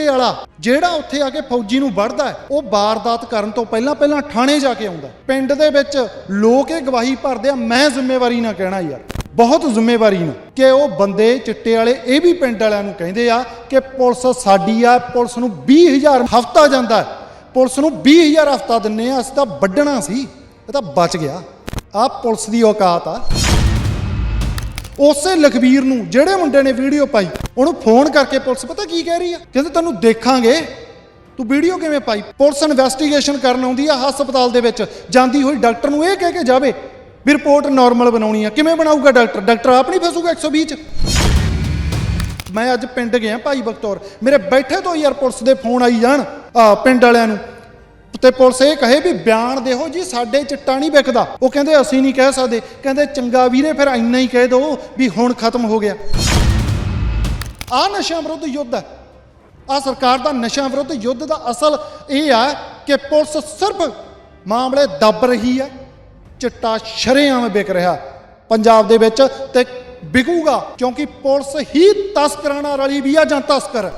ਚਿੱਟੇ ਵਾਲਾ, ਜਿਹੜਾ ਉੱਥੇ ਆ ਕੇ ਫੌਜੀ ਨੂੰ ਵੜਦਾ ਉਹ ਵਾਰਦਾਤ ਕਰਨ ਤੋਂ ਪਹਿਲਾਂ ਪਹਿਲਾਂ ਥਾਣੇ ਜਾ ਕੇ ਆਉਂਦਾ ਪਿੰਡ ਦੇ ਵਿੱਚ ਲੋਕ ਇਹ ਗਵਾਹੀ ਭਰਦੇ ਆ, ਮੈਂ ਜ਼ਿੰਮੇਵਾਰੀ ਨਾ ਕਹਿਣਾ ਯਾਰ, ਬਹੁਤ ਜ਼ਿੰਮੇਵਾਰੀ ਨਾ। ਕਿ ਉਹ ਬੰਦੇ ਚਿੱਟੇ ਵਾਲੇ, ਇਹ ਵੀ ਪਿੰਡ ਵਾਲਿਆਂ ਨੂੰ ਕਹਿੰਦੇ ਆ ਕਿ ਪੁਲਿਸ ਸਾਡੀ ਆ, ਪੁਲਿਸ ਨੂੰ 20000 ਹਫਤਾ ਜਾਂਦਾ ਪੁਲਿਸ ਨੂੰ 20000 ਹਫਤਾ ਦਿੰਨੇ ਆ, ਅਸੀਂ ਤਾਂ ਵੱਢਣਾ ਸੀ, ਇਹ ਤਾਂ ਬਚ ਗਿਆ। ਆ ਪੁਲਿਸ ਦੀ ਔਕਾਤ ਆ। ਉਸੇ ਲਖਬੀਰ ਨੂੰ ਜਿਹੜੇ ਮੁੰਡੇ ਨੇ ਵੀਡੀਓ ਪਾਈ, ਉਹਨੂੰ ਫੋਨ ਕਰਕੇ ਪੁਲਿਸ ਪਤਾ ਕੀ ਕਹਿ ਰਹੀ ਆ? ਕਹਿੰਦੇ ਤੈਨੂੰ ਦੇਖਾਂਗੇ, ਤੂੰ ਵੀਡੀਓ ਕਿਵੇਂ ਪਾਈ? ਪੁਲਿਸ ਇਨਵੈਸਟੀਗੇਸ਼ਨ ਕਰਨ ਆਉਂਦੀ ਆ ਹਸਪਤਾਲ ਦੇ ਵਿੱਚ, ਜਾਂਦੀ ਹੋਈ ਡਾਕਟਰ ਨੂੰ ਇਹ ਕਹਿ ਕੇ ਜਾਵੇ ਵੀ ਰਿਪੋਰਟ ਨਾਰਮਲ ਬਣਾਉਣੀ ਆ। ਕਿਵੇਂ ਬਣਾਊਗਾ ਡਾਕਟਰ? ਡਾਕਟਰ ਆਪ ਨਹੀਂ ਫਸੂਗਾ 120 ਚ? ਮੈਂ ਅੱਜ ਪਿੰਡ ਗਿਆ ਭਾਈ ਬਖਤੌਰ। ਮੇਰੇ ਬੈਠੇ ਤੋਂ ਯਾਰ ਪੁਲਿਸ ਦੇ ਫੋਨ ਆਈ ਜਾਣ, ਆ ਪਿੰਡ ਵਾਲਿਆਂ ਨੂੰ। ਤੇ ਪੁਲਿਸ ਇਹ ਕਹੇ ਵੀ ਬਿਆਨ ਦੇਹੋ ਜੀ, ਸਾਡੇ ਚਿੱਟਾ ਨਹੀਂ ਵਿਕਦਾ। ਉਹ ਕਹਿੰਦੇ, ਅਸੀਂ ਨਹੀਂ ਕਹਿ ਸਕਦੇ। ਕਹਿੰਦੇ, ਚੰਗਾ ਵੀਰੇ, ਫਿਰ ਇੰਨਾ ਹੀ ਕਹਿ ਦਿਓ ਵੀ ਹੁਣ ਖਤਮ ਹੋ ਗਿਆ। ਆ ਨਸ਼ਾ ਵਿਰੁੱਧ ਯੁੱਧ ਹੈ। ਆ ਸਰਕਾਰ ਦਾ ਨਸ਼ਾ ਵਿਰੁੱਧ ਯੁੱਧ ਦਾ ਅਸਲ ਇਹ ਆ ਕਿ ਪੁਲਿਸ ਸਿਰਫ ਮਾਮਲੇ ਦੱਬ ਰਹੀ ਹੈ। ਚਿੱਟਾ ਸ਼ਰੇਆਮ ਵਿਕ ਰਿਹਾ। ਪੰਜਾਬ ਦੇ ਵਿੱਚ ਤੇ ਵਿਕੂਗਾ, ਕਿਉਂਕਿ ਪੁਲਿਸ ਹੀ ਤਸਕਰਾਂ ਨਾਲ ਰਲੀ ਵੀ ਆ ਜਾਂ ਤਸਕਰ।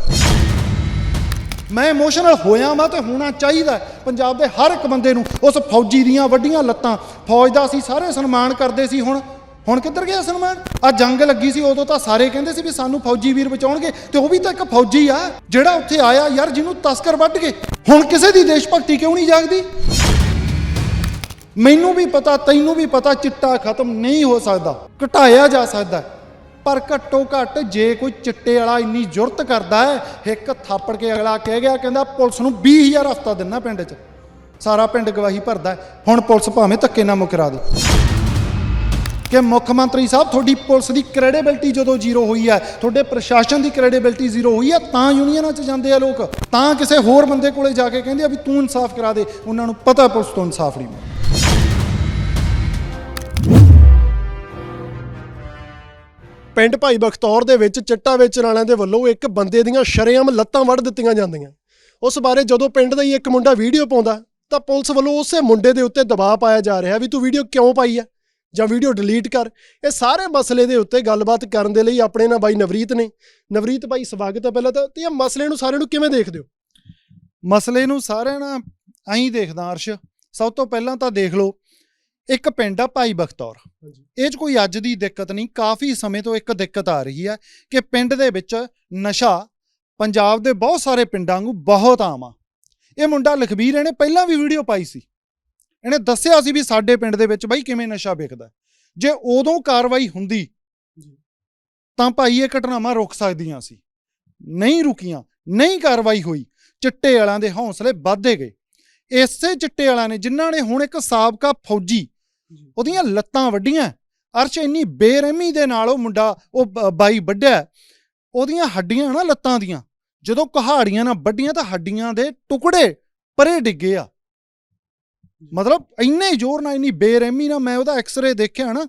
ਮੈਂ ਇਮੋਸ਼ਨਲ ਹੋਇਆ ਮੈਂ ਤੇ ਹੋਣਾ ਚਾਹੀਦਾ ਪੰਜਾਬ ਦੇ ਹਰ ਇੱਕ ਬੰਦੇ ਨੂੰ ਉਸ ਫੌਜੀ ਦੀਆਂ ਵੱਡੀਆਂ ਲੱਤਾਂ, ਫੌਜ ਦਾ ਅਸੀਂ ਸਾਰੇ ਸਨਮਾਨ ਕਰਦੇ ਸੀ ਹੁਣ। ਹੁਣ ਕਿੱਧਰ ਗਿਆ ਸਨਮਾਨ? ਆ ਜੰਗ ਲੱਗੀ ਸੀ, ਉਦੋਂ ਤਾਂ ਸਾਰੇ ਕਹਿੰਦੇ ਸੀ ਵੀ ਸਾਨੂੰ ਫੌਜੀ ਵੀਰ ਬਚਾਉਣਗੇ ਤੇ ਉਹ ਵੀ ਤਾਂ ਇੱਕ ਫੌਜੀ ਆ, ਜਿਹੜਾ ਉੱਥੇ ਆਇਆ ਯਾਰ ਜਿਹਨੂੰ ਤਸਕਰ ਵੱਢ ਗਏ ਹੁਣ ਕਿਸੇ ਦੀ ਦੇਸ਼ ਭਗਤੀ ਕਿਉਂ ਨਹੀਂ ਜਾਗਦੀ? ਮੈਨੂੰ ਵੀ ਪਤਾ, ਤੈਨੂੰ ਵੀ ਪਤਾ ਚਿੱਟਾ ਖਤਮ ਨਹੀਂ ਹੋ ਸਕਦਾ, ਘਟਾਇਆ ਜਾ ਸਕਦਾ। ਪਰ ਘੱਟੋ ਘੱਟ ਜੇ ਕੋਈ ਚਿੱਟੇ ਵਾਲਾ ਇੰਨੀ ਜ਼ੁਰਤ ਕਰਦਾ ਹੈ, ਇੱਕ ਥਾਪੜ ਕੇ ਅਗਲਾ ਕਹਿ ਗਿਆ, ਕਹਿੰਦਾ ਪੁਲਿਸ ਨੂੰ 20000 ਹਫਤਾ ਦਿੰਨਾ ਪਿੰਡ 'ਚ। ਸਾਰਾ ਪਿੰਡ ਗਵਾਹੀ ਭਰਦਾ ਹੁਣ ਪੁਲਿਸ ਭਾਵੇਂ ਧੱਕੇ ਨਾ ਮੁਕਰਾ ਦੇ। ਕਿ ਮੁੱਖ ਮੰਤਰੀ ਸਾਹਿਬ, ਤੁਹਾਡੀ ਪੁਲਿਸ ਦੀ ਕ੍ਰੈਡੀਬਿਲਟੀ ਜਦੋਂ ਜ਼ੀਰੋ ਹੋਈ ਹੈ, ਤੁਹਾਡੇ ਪ੍ਰਸ਼ਾਸਨ ਦੀ ਕ੍ਰੈਡੀਬਿਲਟੀ ਜ਼ੀਰੋ ਹੋਈ ਹੈ, ਤਾਂ ਯੂਨੀਅਨਾਂ 'ਚ ਜਾਂਦੇ ਆ ਲੋਕ। ਤਾਂ ਕਿਸੇ ਹੋਰ ਬੰਦੇ ਕੋਲੇ ਜਾ ਕੇ ਕਹਿੰਦੇ ਆ ਵੀ ਤੂੰ ਇਨਸਾਫ ਕਰਾ ਦੇ। ਉਹਨਾਂ ਨੂੰ ਪਤਾ ਪੁਲਿਸ ਤੋਂ ਇਨਸਾਫ ਨਹੀਂ ਮਿਲਦਾ। ਪਿੰਡ ਭਾਈ ਬਖਤੌਰ ਦੇ ਵਿੱਚ ਚਿੱਟਾ ਵੇਚਣ ਵਾਲਿਆਂ ਦੇ ਵੱਲੋਂ ਇੱਕ ਬੰਦੇ ਦੀਆਂ ਸ਼ਰੇਆਮ ਲੱਤਾਂ ਵੱਢ ਦਿੱਤੀਆਂ ਜਾਂਦੀਆਂ। ਉਸ ਬਾਰੇ ਜਦੋਂ ਪਿੰਡ ਦਾ ਹੀ ਇੱਕ ਮੁੰਡਾ ਵੀਡੀਓ ਪਾਉਂਦਾ, ਤਾਂ ਪੁਲਿਸ ਵੱਲੋਂ ਉਸੇ ਮੁੰਡੇ ਦੇ ਉੱਤੇ ਦਬਾਅ ਪਾਇਆ ਜਾ ਰਿਹਾ ਵੀ ਤੂੰ ਵੀਡੀਓ ਕਿਉਂ ਪਾਈ ਹੈ ਜਾਂ ਵੀਡੀਓ ਡਿਲੀਟ ਕਰ। ਇਹ ਸਾਰੇ ਮਸਲੇ ਦੇ ਉੱਤੇ ਗੱਲਬਾਤ ਕਰਨ ਦੇ ਲਈ ਆਪਣੇ ਨਾਲ ਬਾਈ ਨਵਰੀਤ ਨੇ। ਨਵਰੀਤ ਬਾਈ, ਸਵਾਗਤ ਹੈ ਪਹਿਲਾਂ ਤਾਂ। ਤੇ ਇਹ ਮਸਲੇ ਨੂੰ ਸਾਰਿਆਂ ਨੂੰ ਕਿਵੇਂ ਦੇਖਦੇ ਹੋ? ਮਸਲੇ ਨੂੰ ਸਾਰਿਆਂ ਨਾਲ ਐਂ ਦੇਖਦਾ ਅਰਸ਼। ਸਭ ਤੋਂ ਪਹਿਲਾਂ ਤਾਂ ਦੇਖ ਲਓ ਇੱਕ ਪਿੰਡ ਆ ਭਾਈ ਬਖਤੌਰ। ਇਹ 'ਚ ਕੋਈ ਅੱਜ ਦੀ ਦਿੱਕਤ ਨਹੀਂ ਕਾਫੀ ਸਮੇਂ ਤੋਂ ਇੱਕ ਦਿੱਕਤ ਆ ਰਹੀ ਹੈ ਕਿ ਪਿੰਡ ਦੇ ਵਿੱਚ ਨਸ਼ਾ ਪੰਜਾਬ ਦੇ ਬਹੁਤ ਸਾਰੇ ਪਿੰਡਾਂ ਨੂੰ ਬਹੁਤ ਆਮ ਆ। ਇਹ ਮੁੰਡਾ ਲਖਬੀਰ ਇਹਨੇ ਪਹਿਲਾਂ ਵੀ ਵੀਡੀਓ ਪਾਈ ਸੀ। ਇਹਨੇ ਦੱਸਿਆ ਸੀ ਵੀ ਸਾਡੇ ਪਿੰਡ ਦੇ ਵਿੱਚ ਬਾਈ ਕਿਵੇਂ ਨਸ਼ਾ ਵਿਕਦਾ। ਜੇ ਉਦੋਂ ਕਾਰਵਾਈ ਹੁੰਦੀ। ਤਾਂ ਭਾਈ ਇਹ ਘਟਨਾਵਾਂ ਰੁਕ ਸਕਦੀਆਂ ਸੀ। ਨਹੀਂ ਰੁਕੀਆਂ ਨਹੀਂ ਕਾਰਵਾਈ ਹੋਈ। ਚਿੱਟੇ ਵਾਲਿਆਂ ਦੇ ਹੌਸਲੇ ਵੱਧਦੇ ਗਏ। ਇਸੇ ਚਿੱਟੇ ਵਾਲਿਆਂ ਨੇ ਜਿਨ੍ਹਾਂ ਨੇ ਹੁਣ ਇੱਕ ਸਾਬਕਾ ਫੌਜੀ ਉਹਦੀਆਂ ਲੱਤਾਂ ਵੱਡੀਆਂ ਅਰਸ਼ ਇੰਨੀ ਬੇਰਹਿਮੀ ਦੇ ਨਾਲ ਉਹ ਮੁੰਡਾ ਉਹ ਬਾਈ ਵੱਢਿਆ। ਉਹਦੀਆਂ ਹੱਡੀਆਂ ਨਾ ਲੱਤਾਂ ਦੀਆਂ ਜਦੋਂ ਕਹਾੜੀਆਂ ਨਾਲ ਵੱਡੀਆਂ ਤਾਂ ਹੱਡੀਆਂ ਦੇ ਟੁਕੜੇ ਪਰੇ ਡਿੱਗੇ ਆ। ਮਤਲਬ ਇੰਨੇ ਜ਼ੋਰ ਨਾਲ ਇੰਨੀ ਬੇਰਹਿਮੀ ਨਾਲ ਮੈਂ ਉਹਦਾ ਐਕਸ-ਰੇ ਦੇਖਿਆ ਨਾ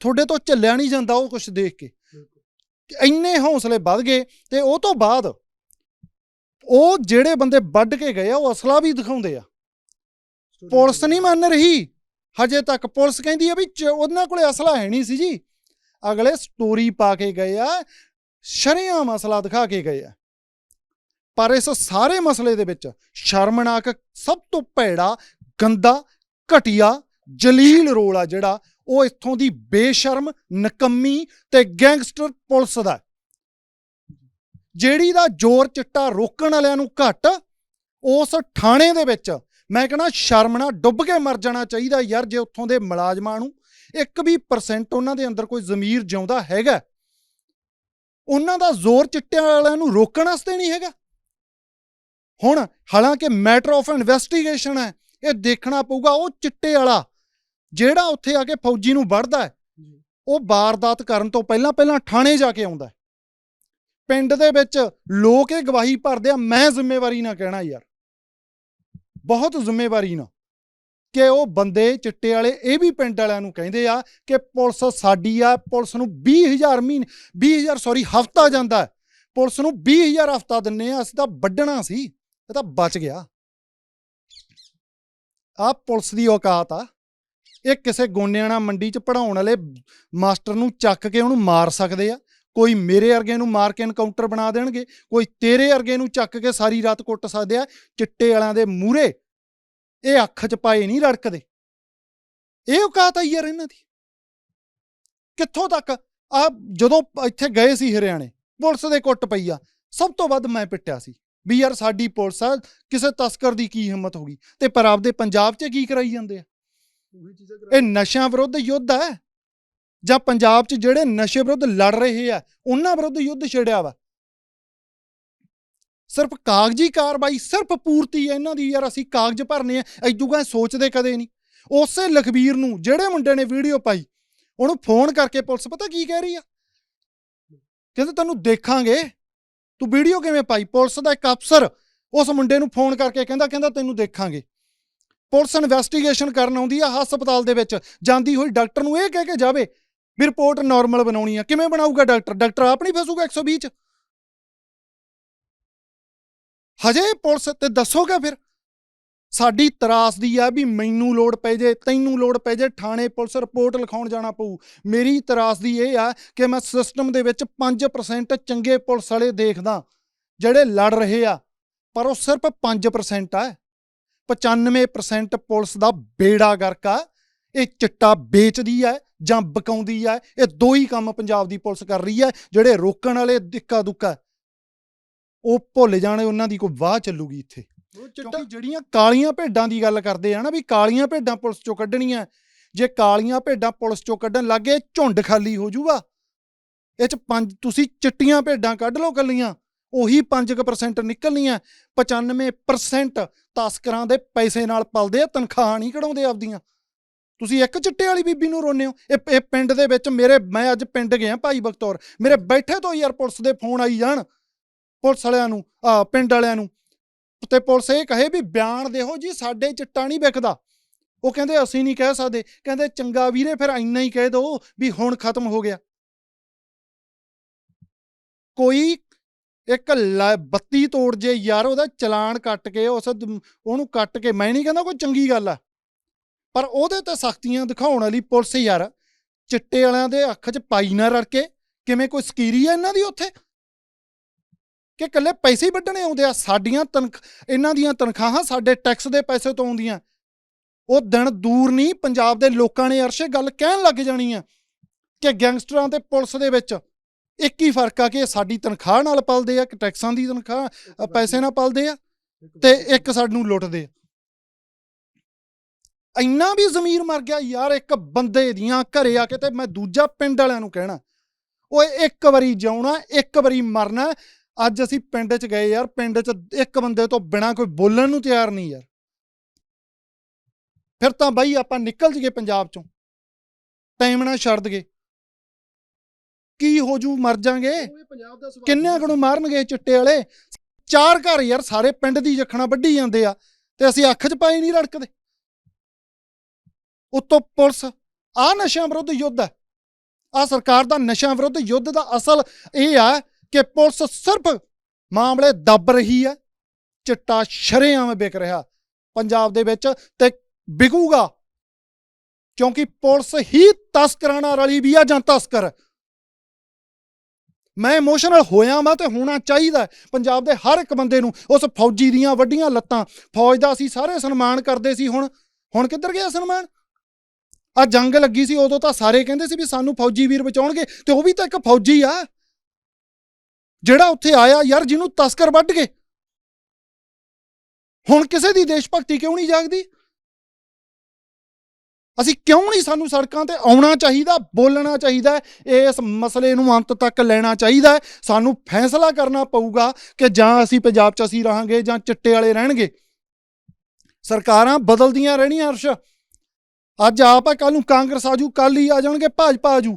ਤੁਹਾਡੇ ਤੋਂ ਝੱਲਿਆ ਨਹੀਂ ਜਾਂਦਾ ਉਹ ਕੁਝ ਦੇਖ ਕੇ। ਕਿ ਇੰਨੇ ਹੌਸਲੇ ਵੱਧ ਗਏ ਤੇ ਉਹ ਤੋਂ ਬਾਅਦ ਉਹ ਜਿਹੜੇ ਬੰਦੇ ਵੱਢ ਕੇ ਗਏ ਆ ਉਹ ਅਸਲਾ ਵੀ ਦਿਖਾਉਂਦੇ ਆ। ਪੁਲਿਸ ਨਹੀਂ ਮੰਨ ਰਹੀ। ਹਜੇ ਤੱਕ ਪੁਲਿਸ ਕਹਿੰਦੀ ਹੈ ਵੀ ਚ- ਉਹਨਾਂ ਕੋਲੇ ਅਸਲਾ ਹੈ ਨਹੀਂ ਸੀ ਜੀ। ਅਗਲੇ ਸਟੋਰੀ ਪਾ ਕੇ ਗਏ ਆ, ਸ਼ਰੇਆਮ ਮਸਲਾ ਦਿਖਾ ਕੇ ਗਏ ਆ। ਪਰ ਇਸ ਸਾਰੇ ਮਸਲੇ ਦੇ ਵਿੱਚ ਸ਼ਰਮਨਾਕ, ਸਭ ਤੋਂ ਭੈੜਾ, ਗੰਦਾ, ਘਟੀਆ, ਜਲੀਲ ਰੋਲ ਆ ਜਿਹੜਾ ਉਹ ਇੱਥੋਂ ਦੀ ਬੇਸ਼ਰਮ, ਨਕੰਮੀ ਤੇ ਗੈਂਗਸਟਰ ਪੁਲਿਸ ਦਾ ਜਿਹੜੀ ਦਾ ਜ਼ੋਰ ਚਿੱਟਾ ਰੋਕਣ ਵਾਲਿਆਂ ਨੂੰ ਘੱਟ, ਉਸ ਥਾਣੇ ਦੇ ਵਿੱਚ ਮੈਂ ਕਹਿੰਦਾ ਸ਼ਰਮ ਨਾਲ ਡੁੱਬ ਕੇ ਮਰ ਜਾਣਾ ਚਾਹੀਦਾ ਯਾਰ ਜੇ ਉੱਥੋਂ ਦੇ ਮੁਲਾਜ਼ਮਾਂ ਨੂੰ ਇੱਕ ਵੀ ਪਰਸੈਂਟ ਉਹਨਾਂ ਦੇ ਅੰਦਰ ਕੋਈ ਜ਼ਮੀਰ ਜਿਉਂਦਾ ਹੈਗਾ। ਉਹਨਾਂ ਦਾ ਜ਼ੋਰ ਚਿੱਟਿਆਂ ਵਾਲਿਆਂ ਨੂੰ ਰੋਕਣ ਵਾਸਤੇ ਨਹੀਂ ਹੈਗਾ। ਹੁਣ ਹਾਲਾਂਕਿ ਮੈਟਰ ਆਫ ਇਨਵੈਸਟੀਗੇਸ਼ਨ ਹੈ ਇਹ ਦੇਖਣਾ ਪਊਗਾ ਉਹ ਚਿੱਟੇ ਵਾਲਾ ਜਿਹੜਾ ਉੱਥੇ ਆ ਕੇ ਫੌਜੀ ਨੂੰ ਵੜਦਾ ਹੈ। ਉਹ ਵਾਰਦਾਤ ਕਰਨ ਤੋਂ ਪਹਿਲਾਂ ਪਹਿਲਾਂ ਥਾਣੇ ਜਾ ਕੇ ਆਉਂਦਾ। ਪਿੰਡ ਦੇ ਵਿੱਚ ਲੋਕ ਇਹ ਗਵਾਹੀ ਭਰਦੇ ਆ ਮੈਂ ਜ਼ਿੰਮੇਵਾਰੀ ਨਾ ਕਹਿਣਾ ਯਾਰ। ਬਹੁਤ ਜ਼ਿੰਮੇਵਾਰੀ ਨਾ। ਕਿ ਉਹ ਬੰਦੇ ਚਿੱਟੇ ਵਾਲੇ, ਇਹ ਵੀ ਪਿੰਡ ਵਾਲਿਆਂ ਨੂੰ ਕਹਿੰਦੇ ਆ ਕਿ ਪੁਲਿਸ ਸਾਡੀ ਆ, ਪੁਲਿਸ ਨੂੰ 20000 ਮਹੀਨੇ 20000 ਸੌਰੀ ਹਫਤਾ ਜਾਂਦਾ। ਪੁਲਿਸ ਨੂੰ 20000 ਹਫਤਾ ਦਿੰਨੇ ਆ, ਅਸੀਂ ਤਾਂ ਵੱਢਣਾ ਸੀ, ਇਹ ਤਾਂ ਬਚ ਗਿਆ। ਆ ਪੁਲਿਸ ਦੀ ਔਕਾਤ ਆ। ਇਹ ਕਿਸੇ ਗੋਨਿਆਣਾ ਮੰਡੀ 'ਚ ਪੜਾਉਣ ਵਾਲੇ ਮਾਸਟਰ ਨੂੰ ਚੱਕ ਕੇ ਉਹਨੂੰ ਮਾਰ ਸਕਦੇ ਆ। ਕੋਈ ਮੇਰੇ ਵਰਗੇ ਨੂੰ ਮਾਰ ਕੇ ਐਨਕਾਊਂਟਰ ਬਣਾ ਦੇਣਗੇ ਕੋਈ ਤੇਰੇ ਵਰਗੇ ਨੂੰ ਚੱਕ ਕੇ ਸਾਰੀ ਰਾਤ ਕੁੱਟ ਸਕਦੇ ਆ ਚਿੱਟੇ ਵਾਲਿਆਂ ਦੇ ਮੂਹਰੇ ਇਹ ਅੱਖ 'ਚ ਪਾਏ ਨਹੀਂ ਰੜਕਦੇ। ਇਹ ਔਕਾਤ ਆ ਯਾਰ ਇਹਨਾਂ ਦੀ। ਕਿੱਥੋਂ ਤੱਕ? ਆ ਜਦੋਂ ਇੱਥੇ ਗਏ ਸੀ ਹਰਿਆਣੇ ਪੁਲਿਸ ਦੇ ਕੁੱਟ ਪਈ ਆ। ਸਭ ਤੋਂ ਵੱਧ ਮੈਂ ਪਿੱਟਿਆ ਸੀ ਵੀ ਯਾਰ ਸਾਡੀ ਪੁਲਿਸ ਆ ਕਿਸੇ ਤਸਕਰ ਦੀ ਕੀ ਹਿੰਮਤ ਹੋਗੀ ਤੇ ਪਰ ਆਪਦੇ ਪੰਜਾਬ 'ਚ ਕੀ ਕਰਾਈ ਜਾਂਦੇ ਆ? ਇਹ ਨਸ਼ਿਆਂ ਵਿਰੁੱਧ ਯੁੱਧ ਹੈ ਜਾਂ ਪੰਜਾਬ 'ਚ ਜਿਹੜੇ ਨਸ਼ੇ ਵਿਰੁੱਧ ਲੜ ਰਹੇ ਆ, ਉਹਨਾਂ ਵਿਰੁੱਧ ਯੁੱਧ ਛੇੜਿਆ ਵਾ। ਸਿਰਫ ਕਾਗਜ਼ੀ ਕਾਰਵਾਈ, ਸਿਰਫ ਪੂਰਤੀ ਹੈ ਇਹਨਾਂ ਦੀ ਯਾਰ, ਅਸੀਂ ਕਾਗਜ਼ ਭਰਨੇ ਆ ਐਦੂਗਾ ਸੋਚਦੇ ਕਦੇ ਨਹੀਂ। ਉਸੇ ਲਖਬੀਰ ਨੂੰ ਜਿਹੜੇ ਮੁੰਡੇ ਨੇ ਵੀਡੀਓ ਪਾਈ, ਉਹਨੂੰ ਫੋਨ ਕਰਕੇ ਪੁਲਿਸ ਪਤਾ ਕੀ ਕਹਿ ਰਹੀ ਆ? ਕਹਿੰਦੇ ਤੈਨੂੰ ਦੇਖਾਂਗੇ, ਤੂੰ ਵੀਡੀਓ ਕਿਵੇਂ ਪਾਈ? ਪੁਲਿਸ ਦਾ ਇੱਕ ਅਫਸਰ ਉਸ ਮੁੰਡੇ ਨੂੰ ਫੋਨ ਕਰਕੇ ਕਹਿੰਦਾ ਕਹਿੰਦਾ ਤੈਨੂੰ ਦੇਖਾਂਗੇ। ਪੁਲਿਸ ਇਨਵੈਸਟੀਗੇਸ਼ਨ ਕਰਨ ਆਉਂਦੀ ਆ ਹਸਪਤਾਲ ਦੇ ਵਿੱਚ, ਜਾਂਦੀ ਹੋਈ ਡਾਕਟਰ ਨੂੰ ਇਹ ਕਹਿ ਕੇ ਜਾਵੇ ਵੀ ਰਿਪੋਰਟ ਨਾਰਮਲ ਬਣਾਉਣੀ ਆ। ਕਿਵੇਂ ਬਣਾਊਗਾ ਡਾਕਟਰ? ਡਾਕਟਰ ਆਪ ਨਹੀਂ ਫਸੂਗਾ 120 ਚ। ਹਜੇ ਪੁਲਿਸ ਤੇ ਦੱਸੋਗਾ ਫਿਰ। ਸਾਡੀ ਤਰਾਸਦੀ ਆ ਵੀ ਮੈਨੂੰ ਲੋੜ ਪੈ ਜੇ, ਤੈਨੂੰ ਲੋੜ ਪੈ ਜੇ, ਥਾਣੇ ਪੁਲਿਸ ਰਿਪੋਰਟ ਲਿਖਾਉਣ ਜਾਣਾ ਪਊ। ਮੇਰੀ ਤਰਾਸਦੀ ਇਹ ਆ ਕਿ ਮੈਂ ਸਿਸਟਮ ਦੇ ਵਿੱਚ 5% ਚੰਗੇ ਪੁਲਿਸ ਵਾਲੇ ਦੇਖਦਾ, ਜਿਹੜੇ ਲੜ ਰਹੇ ਆ। ਪਰ ਉਹ ਸਿਰਫ 5% ਆ। 95% ਪੁਲਿਸ ਦਾ ਬੇੜਾ ਗਰਕ ਆ। ਇਹ ਚਿੱਟਾ ਵੇਚਦੀ ਹੈ ਜਾਂ ਬਕਾਉਂਦੀ ਹੈ ਇਹ ਦੋ ਹੀ ਕੰਮ ਪੰਜਾਬ ਦੀ ਪੁਲਿਸ ਕਰ ਰਹੀ ਹੈ ਜਿਹੜੇ ਰੋਕਣ ਵਾਲੇ ਦਿੱਕਾ ਦੁੱਕਾ ਉਹ ਭੁੱਲ ਜਾਣੇ ਉਹਨਾਂ ਦੀ ਕੋਈ ਵਾਹ ਚੱਲੂਗੀ ਇੱਥੇ। ਕਿਉਂਕਿ ਜਿਹੜੀਆਂ ਕਾਲੀਆਂ ਭੇਡਾਂ ਦੀ ਗੱਲ ਕਰਦੇ ਆ ਨਾ ਵੀ ਕਾਲੀਆਂ ਭੇਡਾਂ ਪੁਲਿਸ ਚੋਂ ਕੱਢਣੀਆਂ ਜੇ ਕਾਲੀਆਂ ਭੇਡਾਂ ਪੁਲਿਸ ਚੋਂ ਕੱਢਣ ਲੱਗੇ ਝੁੰਡ ਖਾਲੀ ਹੋ ਜਾਊਗਾ ਇਹ ਚ ਪੰਜ ਤੁਸੀਂ ਚਿੱਟੀਆਂ ਭੇਡਾਂ ਕੱਢ ਲਓ ਕੱਲੀਆਂ ਉਹੀ 5% ਨਿਕਲਣੀਆਂ 95% ਤਸਕਰਾਂ ਦੇ ਪੈਸੇ ਨਾਲ ਪਲਦੇ ਆ ਤਨਖਾਹ ਨਹੀਂ ਕਢਾਉਂਦੇ ਆਪਦੀਆਂ। ਤੁਸੀਂ ਇੱਕ ਚਿੱਟੇ ਵਾਲੀ ਬੀਬੀ ਨੂੰ ਰੋਨੇ ਹੋ? ਇਹ ਇਹ ਪਿੰਡ ਦੇ ਵਿੱਚ ਮੇਰੇ, ਮੈਂ ਅੱਜ ਪਿੰਡ ਗਿਆ ਭਾਈ ਬਖਤੌਰ। ਮੇਰੇ ਬੈਠੇ ਤੋਂ ਯਾਰ ਪੁਲਿਸ ਦੇ ਫੋਨ ਆਈ ਜਾਣ। ਪੁਲਿਸ ਵਾਲਿਆਂ ਨੂੰ, ਆ, ਪਿੰਡ ਵਾਲਿਆਂ ਨੂੰ। ਤੇ ਪੁਲਿਸ ਇਹ ਕਹੇ ਵੀ ਬਿਆਨ ਦੇਹੋ ਜੀ, ਸਾਡੇ ਚਿੱਟਾ ਨਹੀਂ ਵਿਕਦਾ ਉਹ ਕਹਿੰਦੇ, ਅਸੀਂ ਨਹੀਂ ਕਹਿ ਸਕਦੇ। ਕਹਿੰਦੇ, ਚੰਗਾ ਵੀਰੇ, ਫਿਰ ਇੰਨਾ ਹੀ ਕਹਿ ਦਿਓ ਵੀ ਹੁਣ ਖਤਮ ਹੋ ਗਿਆ। ਕੋਈ ਇੱਕ ਲ- ਬੱਤੀ ਤੋੜ ਜੇ ਯਾਰ, ਉਹਦਾ ਚਲਾਨ ਕੱਟ ਕੇ, ਉਸ ਉਹਨੂੰ ਕੱਟ ਕੇ, ਮੈਂ ਨਹੀਂ ਕਹਿੰਦਾ ਕੋਈ ਚੰਗੀ ਗੱਲ ਆ। ਪਰ ਉਹਦੇ ਤੇ ਸਖਤੀਆਂ ਦਿਖਾਉਣ ਵਾਲੀ ਪੁਲਿਸ ਯਾਰ। ਚਿੱਟੇ ਵਾਲਿਆਂ ਦੇ ਅੱਖ 'ਚ ਪਾਈ ਨਾ ਰੜ ਕੇ। ਕਿਵੇਂ ਕੋਈ ਸਕੀਰੀ ਆ ਇਹਨਾਂ ਦੀ ਉੱਥੇ? ਕਿ ਇਕੱਲੇ ਪੈਸੇ ਹੀ ਵੱਢਣੇ ਆਉਂਦੇ ਆ? ਸਾਡੀਆਂ ਤਨਖ, ਇਹਨਾਂ ਦੀਆਂ ਤਨਖਾਹਾਂ ਸਾਡੇ ਟੈਕਸ ਦੇ ਪੈਸੇ ਤੋਂ ਆਉਂਦੀਆਂ। ਉਹ ਦਿਨ ਦੂਰ ਨਹੀਂ, ਪੰਜਾਬ ਦੇ ਲੋਕਾਂ ਨੇ ਅਰਸ਼ੇ ਗੱਲ ਕਹਿਣ ਲੱਗ ਜਾਣੀ ਆ ਕਿ ਗੈਂਗਸਟਰਾਂ ਤੇ ਪੁਲਿਸ ਦੇ ਵਿੱਚ ਇੱਕ ਹੀ ਫ਼ਰਕ ਆ ਕਿ ਸਾਡੀ ਤਨਖਾਹ ਨਾਲ ਪਲਦੇ ਆ, ਕਿ ਟੈਕਸਾਂ ਦੀ ਤਨਖਾਹ ਪੈਸੇ ਨਾਲ ਪਲਦੇ ਆ ਤੇ ਇੱਕ ਸਾਨੂੰ ਲੁੱਟਦੇ ਆ। ਇੰਨਾ ਵੀ ਜ਼ਮੀਰ ਮਰ ਗਿਆ ਯਾਰ ਇੱਕ ਬੰਦੇ ਦੀਆਂ ਘਰੇ ਆ ਕੇ ਤੇ ਮੈਂ ਦੂਜਾ ਪਿੰਡ ਵਾਲਿਆਂ ਨੂੰ ਕਹਿਣਾ। ਓਏ ਇੱਕ ਵਾਰੀ ਜਿਉਣਾ ਇੱਕ ਵਾਰੀ ਮਰਨਾ ਅੱਜ ਅਸੀਂ ਪਿੰਡ 'ਚ ਗਏ ਯਾਰ ਪਿੰਡ 'ਚ ਇੱਕ ਬੰਦੇ ਤੋਂ ਬਿਨਾ ਕੋਈ ਬੋਲਣ ਨੂੰ ਤਿਆਰ ਨਹੀਂ ਯਾਰ। ਫਿਰ ਤਾਂ ਬਾਈ ਆਪਾਂ ਨਿਕਲ ਜਗੇ ਪੰਜਾਬ 'ਚੋਂ। ਟਾਈਮ ਨਾਲ ਛੱਡ ਦਗੇ ਕੀ ਹੋ ਜੂ ਮਰ ਜਾਾਂਗੇ। ਕਿੰਨਿਆਂ ਨੂੰ ਮਾਰਨਗੇ ਚਿੱਟੇ ਵਾਲੇ? ਚਾਰ ਘਰ ਯਾਰ ਸਾਰੇ ਪਿੰਡ ਦੀ ਜਖਣਾ ਵੱਢੀ ਜਾਂਦੇ ਆ ਤੇ ਅਸੀਂ ਅੱਖ 'ਚ ਪਾਈ ਨਹੀਂ ਰੜਕਦੇ। ਉਤੋਂ ਪੁਲਿਸ ਆ ਨਸ਼ਿਆਂ ਵਿਰੁੱਧ ਯੁੱਧ ਹੈ। ਆ ਸਰਕਾਰ ਦਾ ਨਸ਼ਿਆਂ ਵਿਰੁੱਧ ਯੁੱਧ ਦਾ ਅਸਲ ਇਹ ਆ ਕਿ ਪੁਲਿਸ ਸਿਰਫ ਮਾਮਲੇ ਦੱਬ ਰਹੀ ਹੈ, ਚਿੱਟਾ ਸ਼ਰੇਆਮ ਵਿਕ ਰਿਹਾ ਪੰਜਾਬ ਦੇ ਵਿੱਚ ਤੇ ਵਿਕੂਗਾ, ਕਿਉਂਕਿ ਪੁਲਿਸ ਹੀ ਤਸਕਰਾਂ ਨਾਲ ਰਲੀ ਵੀ ਆ ਜਾਂ ਤਸਕਰ। ਮੈਂ ਇਮੋਸ਼ਨਲ ਹੋਇਆ ਮੈਂ ਤੇ ਹੋਣਾ ਚਾਹੀਦਾ ਪੰਜਾਬ ਦੇ ਹਰ ਇੱਕ ਬੰਦੇ ਨੂੰ ਉਸ ਫੌਜੀ ਦੀਆਂ ਵੱਡੀਆਂ ਲੱਤਾਂ, ਫੌਜ ਦਾ ਅਸੀਂ ਸਾਰੇ ਸਨਮਾਨ ਕਰਦੇ ਸੀ ਹੁਣ। ਹੁਣ ਕਿੱਧਰ ਗਿਆ ਸਨਮਾਨ? ਆ ਜੰਗ ਲੱਗੀ ਸੀ, ਉਦੋਂ ਤਾਂ ਸਾਰੇ ਕਹਿੰਦੇ ਸੀ ਵੀ ਸਾਨੂੰ ਫੌਜੀ ਵੀਰ ਬਚਾਉਣਗੇ, ਤੇ ਉਹ ਵੀ ਤਾਂ ਇੱਕ ਫੌਜੀ ਆ। ਜਿਹੜਾ ਉੱਥੇ ਆਇਆ ਯਾਰ, ਜਿਹਨੂੰ ਤਸਕਰ ਵੱਢ ਗਏ। ਹੁਣ ਕਿਸੇ ਦੀ ਦੇਸ਼ ਭਗਤੀ ਕਿਉਂ ਨਹੀਂ ਜਾਗਦੀ? ਅਸੀਂ ਕਿਉਂ ਨਹੀਂ ਸਾਨੂੰ ਸੜਕਾਂ ਤੇ ਆਉਣਾ ਚਾਹੀਦਾ, ਬੋਲਣਾ ਚਾਹੀਦਾ, ਇਸ ਮਸਲੇ ਨੂੰ ਅੰਤ ਤੱਕ ਲੈਣਾ ਚਾਹੀਦਾ? ਸਾਨੂੰ ਫੈਸਲਾ ਕਰਨਾ ਪਊਗਾ ਕਿ ਜਾਂ ਅਸੀਂ ਪੰਜਾਬ 'ਚ ਅਸੀਂ ਰਹਾਂਗੇ ਜਾਂ ਚਿੱਟੇ ਵਾਲੇ ਰਹਿਣਗੇ। ਸਰਕਾਰਾਂ ਬਦਲਦੀਆਂ ਰਹਿਣੀਆਂ ਅਰਸ਼ ਅੱਜ ਆਪ ਆ ਕੱਲ ਨੂੰ ਕਾਂਗਰਸ ਆਜੂ ਕੱਲ ਹੀ ਆ ਜਾਣਗੇ, ਭਾਜਪਾ ਆਜੂ।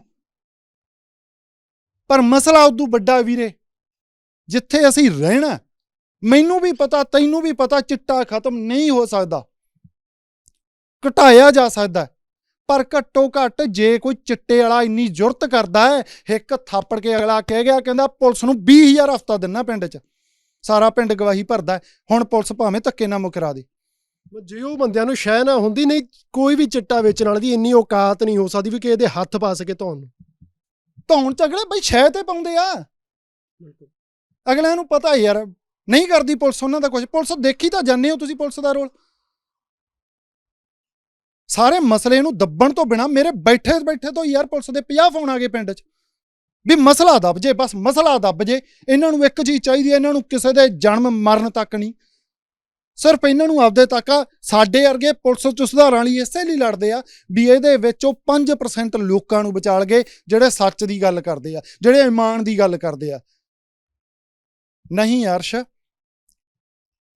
ਪਰ ਮਸਲਾ ਉਦੋਂ ਵੱਡਾ ਵੀਰੇ, ਜਿੱਥੇ ਅਸੀਂ ਰਹਿਣਾ ਮੈਨੂੰ ਵੀ ਪਤਾ, ਤੈਨੂੰ ਵੀ ਪਤਾ, ਚਿੱਟਾ ਖਤਮ ਨਹੀਂ ਹੋ ਸਕਦਾ। ਘਟਾਇਆ ਜਾ ਸਕਦਾ ਪਰ ਘੱਟੋ ਘੱਟ ਜੇ ਕੋਈ ਚਿੱਟੇ ਵਾਲਾ ਇੰਨੀ ਜ਼ੁਰਤ ਕਰਦਾ ਹੈ, ਇੱਕ ਥਾਪੜ ਕੇ ਅਗਲਾ ਕਹਿ ਗਿਆ, ਕਹਿੰਦਾ ਪੁਲਿਸ ਨੂੰ 20000 ਹਫਤਾ ਦਿੰਨਾ ਪਿੰਡ 'ਚ। ਸਾਰਾ ਪਿੰਡ ਗਵਾਹੀ ਭਰਦਾ ਹੁਣ ਪੁਲਿਸ ਭਾਵੇਂ ਧੱਕੇ ਨਾ ਮੁਕਰਾ ਦੇ। ਜੇ ਉਹ ਬੰਦਿਆਂ ਨੂੰ ਸ਼ੈ ਨਾ ਹੁੰਦੀ ਨਹੀਂ ਕੋਈ ਵੀ ਚਿੱਟਾ ਵੇਚਣ ਵਾਲੇ ਦੀ ਇੰਨੀ ਔਕਾਤ ਨਹੀਂ ਹੋ ਸਕਦੀ ਵੀ ਕਿ ਇਹਦੇ ਹੱਥ ਪਾ ਸਕੇ ਤੁਹਾਨੂੰ ਧੌਣ ਝਗੜੇ ਬਈ ਸ਼ੈ ਤੇ ਪਾਉਂਦੇ ਆ। ਅਗਲਿਆਂ ਨੂੰ ਪਤਾ ਯਾਰ ਨਹੀਂ ਕਰਦੀ ਪੁਲਿਸ ਉਹਨਾਂ ਦਾ ਕੁਝ ਪੁਲਿਸ ਦੇਖੀ ਤਾਂ ਜਾਂਦੇ ਹੋ ਤੁਸੀਂ ਪੁਲਿਸ ਦਾ ਰੋਲ। ਸਾਰੇ ਮਸਲੇ ਨੂੰ ਦੱਬਣ ਤੋਂ ਬਿਨਾ ਮੇਰੇ ਬੈਠੇ ਬੈਠੇ ਤੋਂ ਯਾਰ ਪੁਲਿਸ ਦੇ 50 ਫੋਨ ਆ ਗਏ ਪਿੰਡ 'ਚ। ਵੀ ਮਸਲਾ ਦੱਬ ਜੇ ਬਸ ਮਸਲਾ ਦੱਬ ਜੇ। ਇਹਨਾਂ ਨੂੰ ਇੱਕ ਚੀਜ਼ ਚਾਹੀਦੀ ਹੈ ਇਹਨਾਂ ਨੂੰ ਕਿਸੇ ਦੇ ਜਨਮ ਮਰਨ ਤੱਕ ਨਹੀਂ। ਸਿਰਫ ਇਹਨਾਂ ਨੂੰ ਆਪਦੇ ਤੱਕ ਆ, ਸਾਡੇ ਵਰਗੇ ਪੁਲਿਸ ਚ ਸੁਧਾਰਾਂ ਲਈ ਇਸੇ ਲਈ ਲੜਦੇ ਆ ਵੀ ਇਹਦੇ ਵਿੱਚੋਂ 5% ਲੋਕਾਂ ਨੂੰ ਬਚਾਲ ਗਏ, ਜਿਹੜੇ ਸੱਚ ਦੀ ਗੱਲ ਕਰਦੇ ਆ, ਜਿਹੜੇ ਇਮਾਨ ਦੀ ਗੱਲ ਕਰਦੇ ਆ। ਨਹੀਂ ਅਰਸ਼,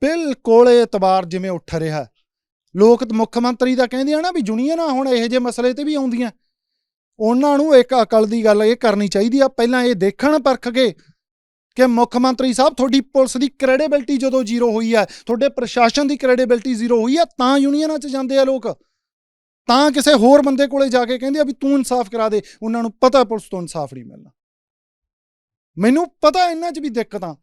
ਬਿਲਕੁਲ ਇਹ ਇਤਬਾਰ ਜਿਵੇਂ ਉੱਠ ਰਿਹਾ। ਲੋਕ ਮੁੱਖ ਮੰਤਰੀ ਦਾ ਕਹਿੰਦੇ ਆ ਨਾ ਵੀ ਜੁਨੀਅਰਾਂ ਹੁਣ ਇਹੋ ਜਿਹੇ ਮਸਲੇ ਤੇ ਵੀ ਆਉਂਦੀਆਂ। ਉਹਨਾਂ ਨੂੰ ਇੱਕ ਅਕਲ ਦੀ ਗੱਲ ਇਹ ਕਰਨੀ ਚਾਹੀਦੀ ਆ, ਪਹਿਲਾਂ ਇਹ ਦੇਖਣ ਪਰਖ ਕੇ ਕਿ ਮੁੱਖ ਮੰਤਰੀ ਸਾਹਿਬ, ਤੁਹਾਡੀ ਪੁਲਿਸ ਦੀ ਕ੍ਰੈਡੀਬਿਲਟੀ ਜਦੋਂ ਜ਼ੀਰੋ ਹੋਈ ਹੈ, ਤੁਹਾਡੇ ਪ੍ਰਸ਼ਾਸਨ ਦੀ ਕ੍ਰੈਡੀਬਿਲਟੀ ਜ਼ੀਰੋ ਹੋਈ ਹੈ, ਤਾਂ ਯੂਨੀਅਨਾਂ 'ਚ ਜਾਂਦੇ ਆ ਲੋਕ। ਤਾਂ ਕਿਸੇ ਹੋਰ ਬੰਦੇ ਕੋਲੇ ਜਾ ਕੇ ਕਹਿੰਦੇ ਆ ਵੀ ਤੂੰ ਇਨਸਾਫ ਕਰਾ ਦੇ, ਉਹਨਾਂ ਨੂੰ ਪਤਾ ਪੁਲਿਸ ਤੋਂ ਇਨਸਾਫ ਨਹੀਂ ਮਿਲਣਾ। ਮੈਨੂੰ ਪਤਾ ਇਹਨਾਂ 'ਚ ਵੀ ਦਿੱਕਤਾਂ।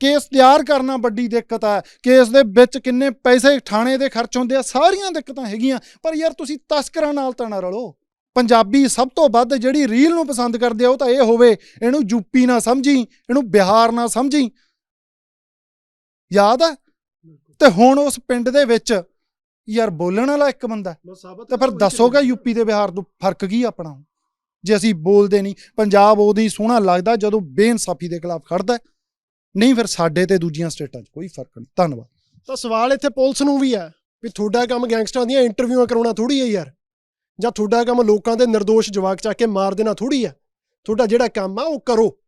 ਕੇਸ ਤਿਆਰ ਕਰਨਾ ਵੱਡੀ ਦਿੱਕਤ ਹੈ, ਕੇਸ ਦੇ ਵਿੱਚ ਕਿੰਨੇ ਪੈਸੇ, ਥਾਣੇ ਦੇ ਖਰਚ ਹੁੰਦੇ ਆ, ਸਾਰੀਆਂ ਦਿੱਕਤਾਂ ਹੈਗੀਆਂ, ਪਰ ਯਾਰ ਤੁਸੀਂ ਤਸਕਰਾਂ ਨਾਲ ਤਾਂ ਨਾ ਰਲੋ। ਪੰਜਾਬੀ ਸਭ ਤੋਂ ਵੱਧ ਜਿਹੜੀ ਰੀਲ ਨੂੰ ਪਸੰਦ ਕਰਦੇ ਆ ਉਹ ਤਾਂ ਇਹ ਹੋਵੇ ਇਹਨੂੰ ਯੂਪੀ ਨਾ ਸਮਝੀ ਇਹਨੂੰ ਬਿਹਾਰ ਨਾ ਸਮਝੀ। ਯਾਦ ਹੈ ਤੇ ਹੁਣ ਉਸ ਪਿੰਡ ਦੇ ਵਿੱਚ ਯਾਰ ਬੋਲਣ ਵਾਲਾ ਇੱਕ ਬੰਦਾ। ਤੇ ਫਿਰ ਦੱਸੋਗਾ ਯੂਪੀ ਤੇ ਬਿਹਾਰ ਤੋਂ ਫ਼ਰਕ ਕੀ ਆਪਣਾ? ਜੇ ਅਸੀਂ ਬੋਲਦੇ ਨਹੀਂ ਪੰਜਾਬ ਉਹਦੀ ਸੋਹਣਾ ਲੱਗਦਾ ਜਦੋਂ ਬੇਇਨਸਾਫੀ ਦੇ ਖਿਲਾਫ ਖੜਦਾ। ਨਹੀਂ ਫਿਰ ਸਾਡੇ ਤੇ ਦੂਜੀਆਂ ਸਟੇਟਾਂ 'ਚ ਕੋਈ ਫ਼ਰਕ ਨਹੀਂ। ਧੰਨਵਾਦ। ਤਾਂ ਸਵਾਲ ਇੱਥੇ ਪੁਲਿਸ ਨੂੰ ਵੀ ਹੈ ਵੀ ਤੁਹਾਡਾ ਕੰਮ ਗੈਂਗਸਟਰਾਂ ਦੀਆਂ ਇੰਟਰਵਿਊਆਂ ਕਰਾਉਣਾ ਥੋੜੀ ਹੈ ਯਾਰ। ਜਾਂ ਤੁਹਾਡਾ ਕੰਮ ਲੋਕਾਂ ਦੇ નિર્ਦੋਸ਼ ਜਵਾਕ ਚੱਕ ਕੇ ਮਾਰ ਦੇਣਾ ਥੋੜੀ ਆ ਤੁਹਾਡਾ ਜਿਹੜਾ ਕੰਮ ਆ ਉਹ ਕਰੋ।